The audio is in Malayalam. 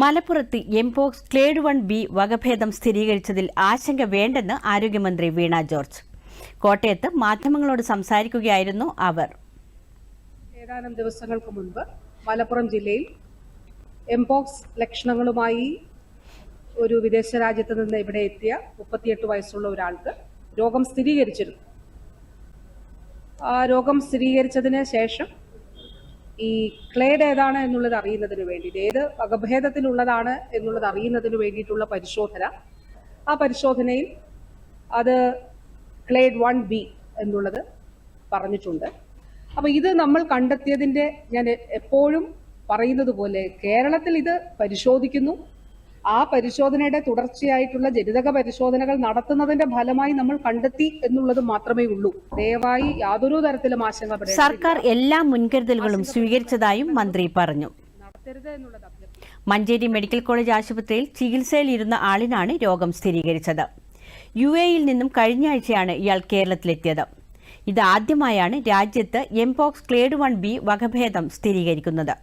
മലപ്പുറത്ത് എംപോക്സ് ക്ലേഡ് വൺ ബി വകഭേദം സ്ഥിരീകരിച്ചതിൽ ആശങ്ക വേണ്ടെന്ന് ആരോഗ്യമന്ത്രി വീണ ജോർജ്. കോട്ടയത്ത് മാധ്യമങ്ങളോട് സംസാരിക്കുകയായിരുന്നു അവർ. ഏതാനും ദിവസങ്ങൾക്ക് മുൻപ് മലപ്പുറം ജില്ലയിൽ എംപോക്സ് ലക്ഷണങ്ങളുമായി ഒരു വിദേശ രാജ്യത്ത് നിന്ന് ഇവിടെ എത്തിയ മുപ്പത്തിയെട്ട് വയസ്സുള്ള ഒരാൾക്ക് രോഗം സ്ഥിരീകരിച്ചിരുന്നു. ആ രോഗം സ്ഥിരീകരിച്ചതിന് ശേഷം ഈ ക്ലേഡ് ഏതാണ് എന്നുള്ളത് അറിയുന്നതിന് വേണ്ടിയിട്ട് ഏത് വകഭേദത്തിലുള്ളതാണ് എന്നുള്ളത് അറിയുന്നതിന് വേണ്ടിയിട്ടുള്ള പരിശോധന. ആ പരിശോധനയിൽ അത് ക്ലേഡ് വൺ ബി എന്നുള്ളത് പറഞ്ഞിട്ടുണ്ട്. അപ്പൊ ഇത് നമ്മൾ കണ്ടെത്തിയതിന്റെ ഞാൻ എപ്പോഴും പറയുന്നത് പോലെ കേരളത്തിൽ ഇത് പരിശോധിക്കുന്നു. ആ പരിശോധനയുടെ തുടർച്ചയായിട്ടുള്ള ജനിതക പരിശോധനകൾ നടത്തുന്നതിന്റെ ഫലമായി നമ്മൾ കണ്ടെത്തി എന്നുള്ളത് മാത്രമേ ഉള്ളൂ. ദയവായി യാതൊരു തരത്തിലും ആശങ്ക സർക്കാർ എല്ലാ മുൻകരുതലുകളും സ്വീകരിച്ചതായും മന്ത്രി പറഞ്ഞു. മഞ്ചേരി മെഡിക്കൽ കോളേജ് ആശുപത്രിയിൽ ചികിത്സയിലിരുന്ന ആളിനാണ് രോഗം സ്ഥിരീകരിച്ചത്. യു എയിൽ നിന്നും കഴിഞ്ഞ ആഴ്ചയാണ് ഇയാൾ കേരളത്തിലെത്തിയത്. ഇതാദ്യമായാണ് രാജ്യത്ത് എംപോക്സ് ക്ലേഡ് വൺ ബി വകഭേദം സ്ഥിരീകരിക്കുന്നത്.